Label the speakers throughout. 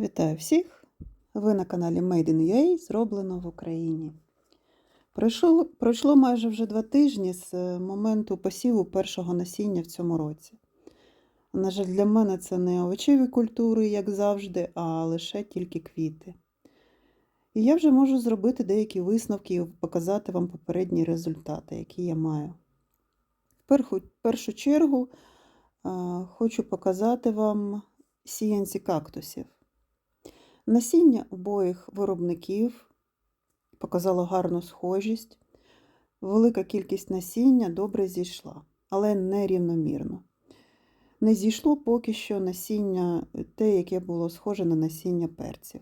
Speaker 1: Вітаю всіх! Ви на каналі Made in UA зроблено в Україні. Пройшло, пройшло майже вже два тижні з е, моменту посіву першого насіння в цьому році. На жаль, для мене це не овочеві культури, як завжди, а лише тільки квіти. І я вже можу зробити деякі висновки і показати вам попередні результати, які я маю. В першу, чергу е, хочу показати вам сіянці кактусів. Насіння обоїх виробників показало гарну схожість. Велика кількість насіння добре зійшла, але не рівномірно. Не зійшло поки що насіння те, яке було схоже на насіння перців.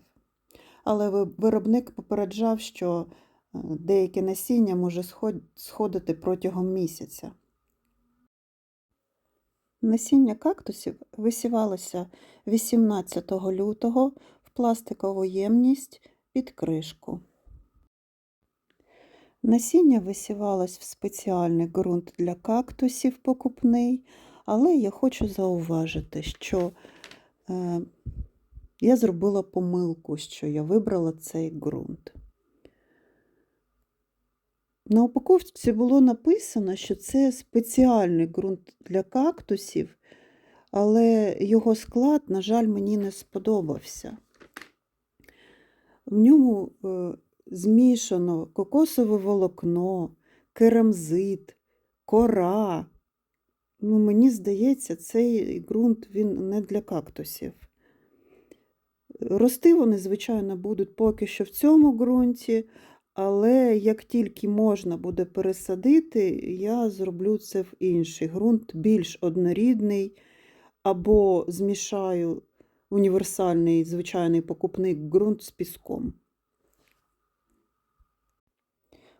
Speaker 1: Але виробник попереджав, що е, деяке насіння може сходити протягом місяця. Насіння кактусів висівалося 18 лютого пластикову ємність під кришку. Насіння висівалось в спеціальний ґрунт для кактусів покупний, але я хочу зауважити, що е, я зробила помилку, що я вибрала цей ґрунт. На упаковці було написано, що це спеціальний ґрунт для кактусів, але його склад, на жаль, мені не сподобався. В ньому е, змішано кокосове волокно, керамзит, кора. Ну, Мені здається, цей ґрунт він не для кактусів. Рости вони, звичайно, будуть поки що в цьому ґрунті, але як тільки можна буде пересадити, я зроблю це в інший ґрунт, більш однорідний, або змішаю універсальний звичайний покупний ґрунт з піском.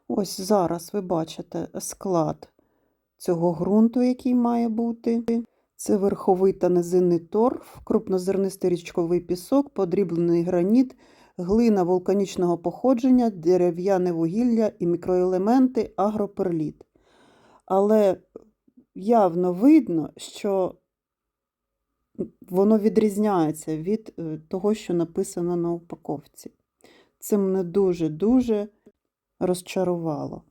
Speaker 1: Ось зараз ви бачите склад цього ґрунту, який має бути. Це верховий та низинний торф, крупнозернистий річковий пісок, подріблений граніт, глина вулканічного походження, дерев'яне вугілля і мікроелементи агроперліт. Але явно видно, що воно відрізняється від е, того, що написано на упаковці. Це мене дуже-дуже розчарувало.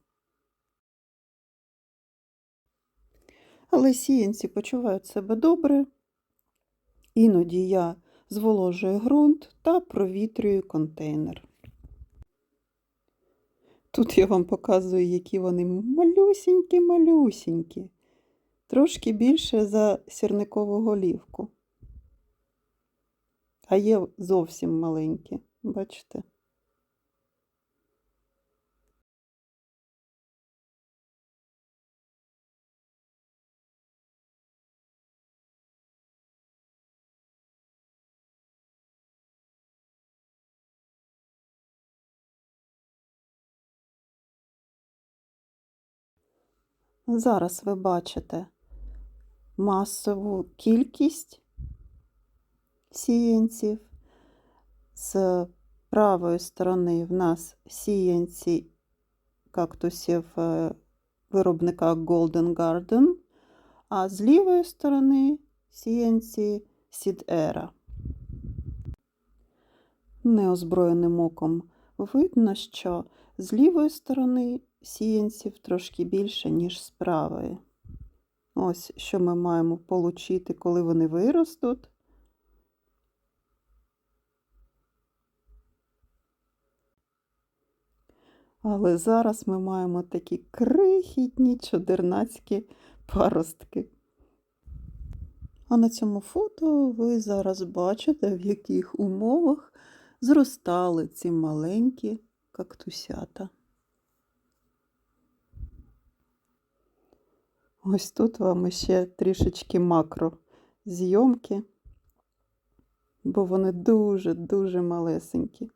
Speaker 1: Але сіянці почувають себе добре. Іноді я зволожую ґрунт та провітрюю контейнер. Тут я вам показую, які вони малюсінькі-малюсінькі, трошки більше за сірникову голівку. А є зовсім маленькі, бачите? Зараз ви бачите масову кількість сіянців. З правої сторони в нас сіянці кактусів е, виробника Golden Garden, а з лівої сторони сіянці Seed Era. Неозброєним оком видно, що з лівої сторони сіянців трошки більше, ніж з правої. Ось що ми маємо отримати, коли вони виростуть. Але зараз ми маємо такі крихітні чудернацькі паростки. А на цьому фото ви зараз бачите, в яких умовах зростали ці маленькі кактусята. Ось тут вам ще трішечки макро зйомки, бо вони дуже-дуже малесенькі.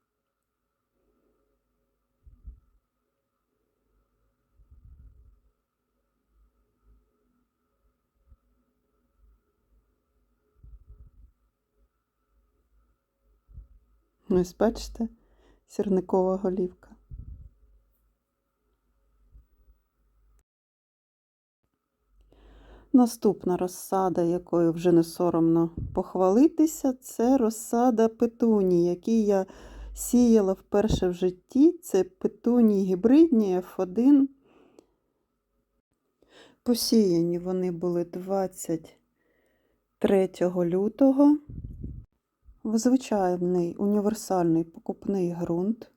Speaker 1: Ось бачите, сірникова голівка. Наступна розсада, якою вже не соромно похвалитися, це розсада петуній, який я сіяла вперше в житті. Це петуній гібридні F1. Посіяні вони були 23 лютого. В звичайний універсальний покупний ґрунт.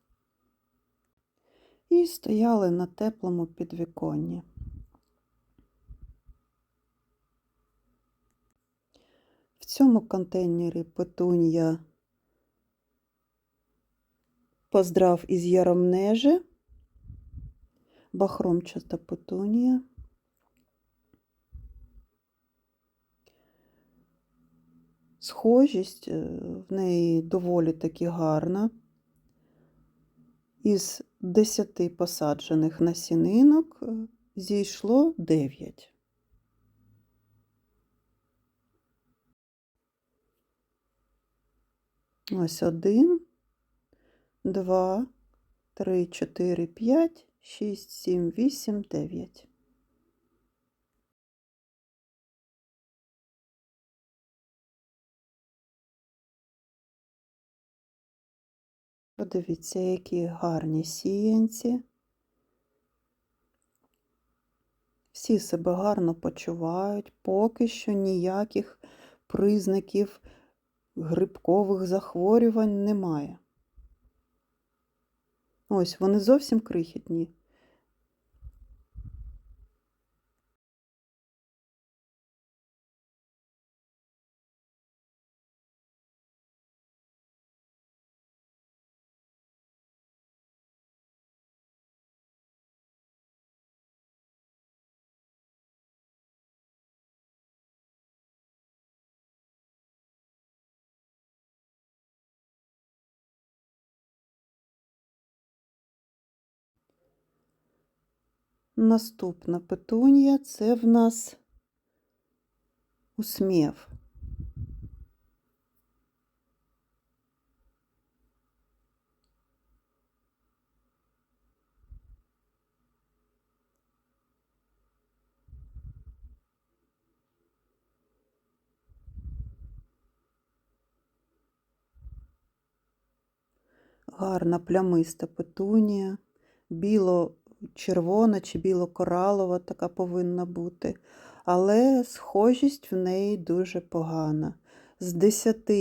Speaker 1: І стояли на теплому підвіконні. В цьому контейнері петунья поздрав із яромнежі, бахромчата петунія. Схожість е, в неї доволі таки гарна. Із 10 посаджених насінинок е, зійшло 9. Ось один, два, три, чотири, п'ять, шість, сім, вісім, дев'ять. Подивіться, які гарні сіянці. Всі себе гарно почувають, поки що ніяких признаків грибкових захворювань немає. Ось вони зовсім крихітні. Наступна петунія це в нас усмів. Гарна плямиста петунія, біло-червона чи біло-коралова така повинна бути, але схожість в неї дуже погана. З 10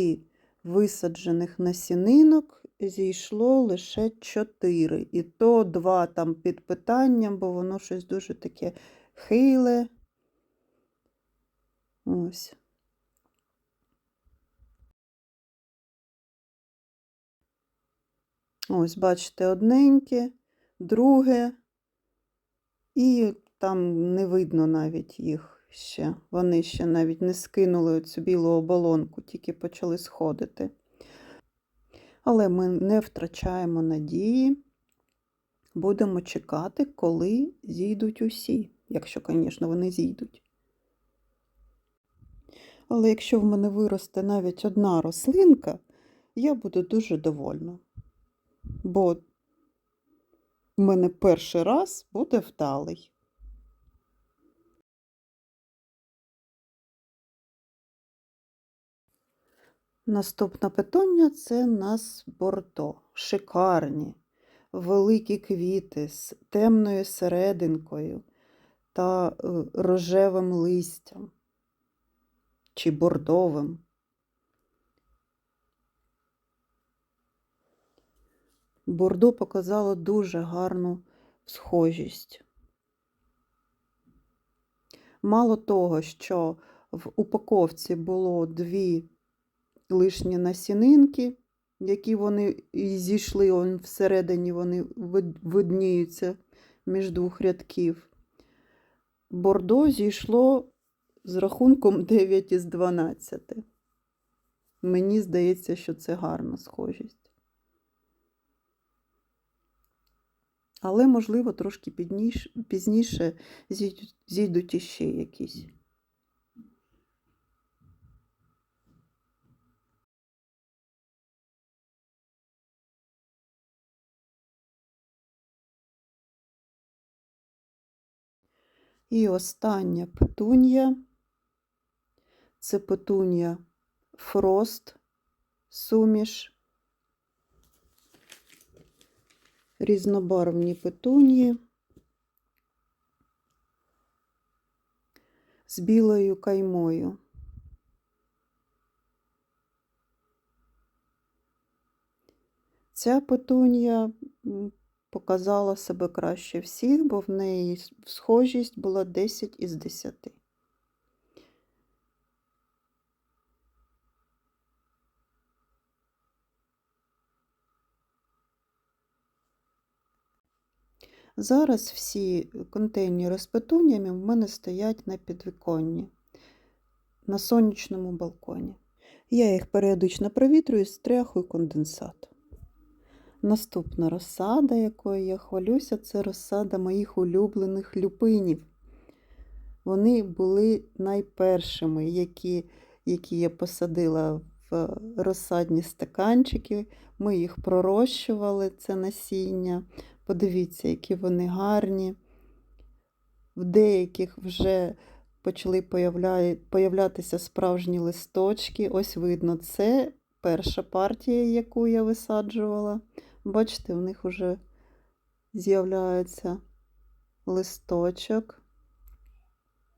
Speaker 1: висаджених насінинок зійшло лише 4. І то два там під питанням, бо воно щось дуже таке хиле. Ось. Ось, бачите, одненьке, друге, і там не видно навіть їх ще. Вони ще навіть не скинули цю білу оболонку, тільки почали сходити. Але ми не втрачаємо надії, будемо чекати, коли зійдуть усі, якщо, звісно, вони зійдуть. Але якщо в мене виросте навіть одна рослинка, я буду дуже довольна бо в мене перший раз буде вдалий. Наступне питання це нас бордо. Шикарні, великі квіти з темною серединкою та е, рожевим листям чи бордовим. Бордо показало дуже гарну схожість. Мало того, що в упаковці було дві лишні насінинки, які вони зійшли он всередині, вони видніються між двох рядків. Бордо зійшло з рахунком 9 із 12. Мені здається, що це гарна схожість. Але, можливо, трошки пізніше зійдуть іще якісь. І остання петунья Це петунія Фрост, суміш, різнобарвні петунії з білою каймою. Ця петунія показала себе краще всіх, бо в неї схожість була 10 із 10. Зараз всі контейнери з петуніями в мене стоять на підвіконні, на сонячному балконі. Я їх періодично провітрюю, стряхую конденсат. Наступна розсада, якою я хвалюся, це розсада моїх улюблених люпинів. Вони були найпершими, які, які я посадила в розсадні стаканчики. Ми їх пророщували, це насіння. Подивіться, які вони гарні. В деяких вже почали появля... появлятися справжні листочки. Ось видно, це перша партія, яку я висаджувала. Бачите, в них вже з'являється листочок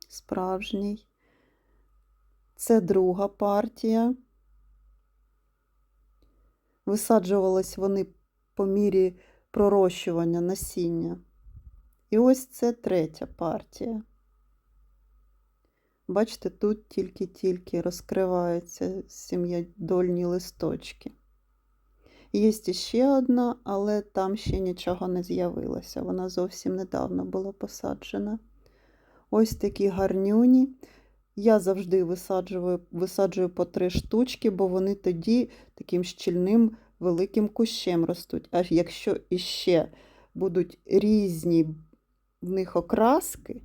Speaker 1: справжній. Це друга партія. Висаджувались вони по мірі пророщування насіння. І ось це третя партія. Бачите, тут тільки-тільки розкриваються сім'ядольні листочки. Є ще одна, але там ще нічого не з'явилося. Вона зовсім недавно була посаджена. Ось такі гарнюні. Я завжди висаджую, висаджую по три штучки, бо вони тоді таким щільним великим кущем ростуть. А якщо іще будуть різні в них окраски,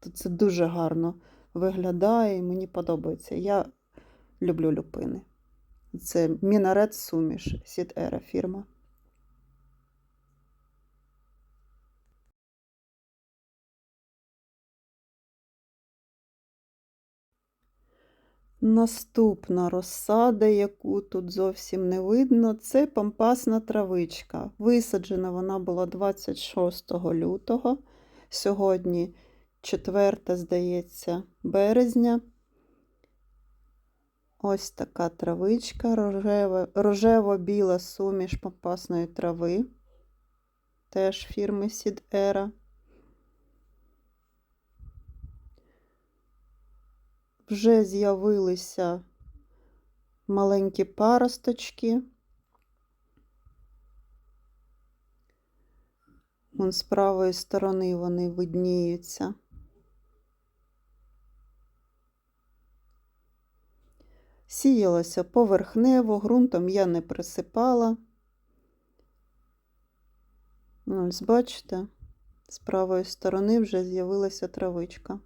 Speaker 1: то це дуже гарно виглядає і мені подобається. Я люблю люпини. Це Мінарет Суміш, Сіт Ера фірма. Наступна розсада, яку тут зовсім не видно, це пампасна травичка. Висаджена вона була 26 лютого. Сьогодні 4, здається, березня. Ось така травичка, рожево-біла суміш пампасної трави, теж фірми Сід Вже з'явилися маленькі паросточки. Вон з правої сторони вони видніються. Сіялося поверхнево, ґрунтом я не присипала. Ось, бачите, з правої сторони вже з'явилася травичка.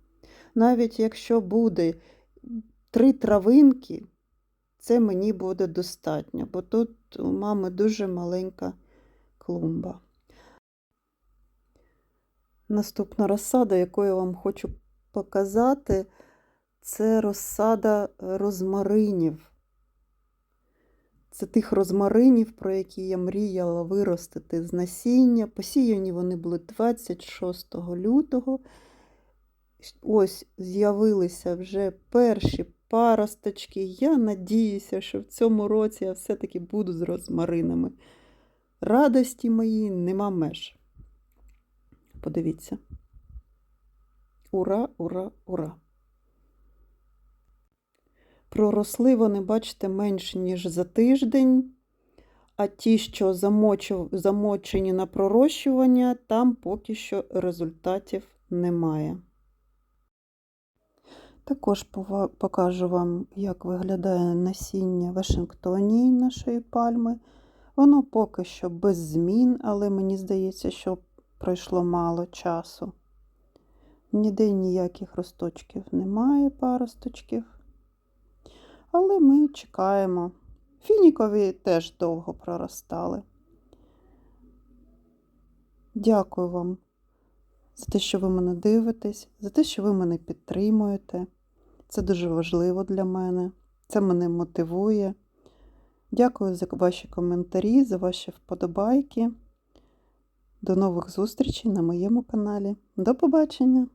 Speaker 1: Навіть якщо буде три травинки, це мені буде достатньо, бо тут у мами дуже маленька клумба. Наступна розсада, яку я вам хочу показати, це розсада розмаринів. Це тих розмаринів, про які я мріяла виростити з насіння. Посіяні вони були 26 лютого. Ось з'явилися вже перші паросточки. Я надіюся, що в цьому році я все-таки буду з розмаринами. Радості мої нема меж. Подивіться. Ура, ура, ура! Проросли вони, бачите, менше, ніж за тиждень, а ті, що замочені на пророщування, там поки що результатів немає. Також покажу вам, як виглядає насіння Вашингтонії нашої пальми. Воно поки що без змін, але мені здається, що пройшло мало часу. Ніде ніяких росточків немає, паросточків. Але ми чекаємо. Фінікові теж довго проростали. Дякую вам за те, що ви мене дивитесь, за те, що ви мене підтримуєте. Це дуже важливо для мене. Це мене мотивує. Дякую за ваші коментарі, за ваші вподобайки. До нових зустрічей на моєму каналі. До побачення!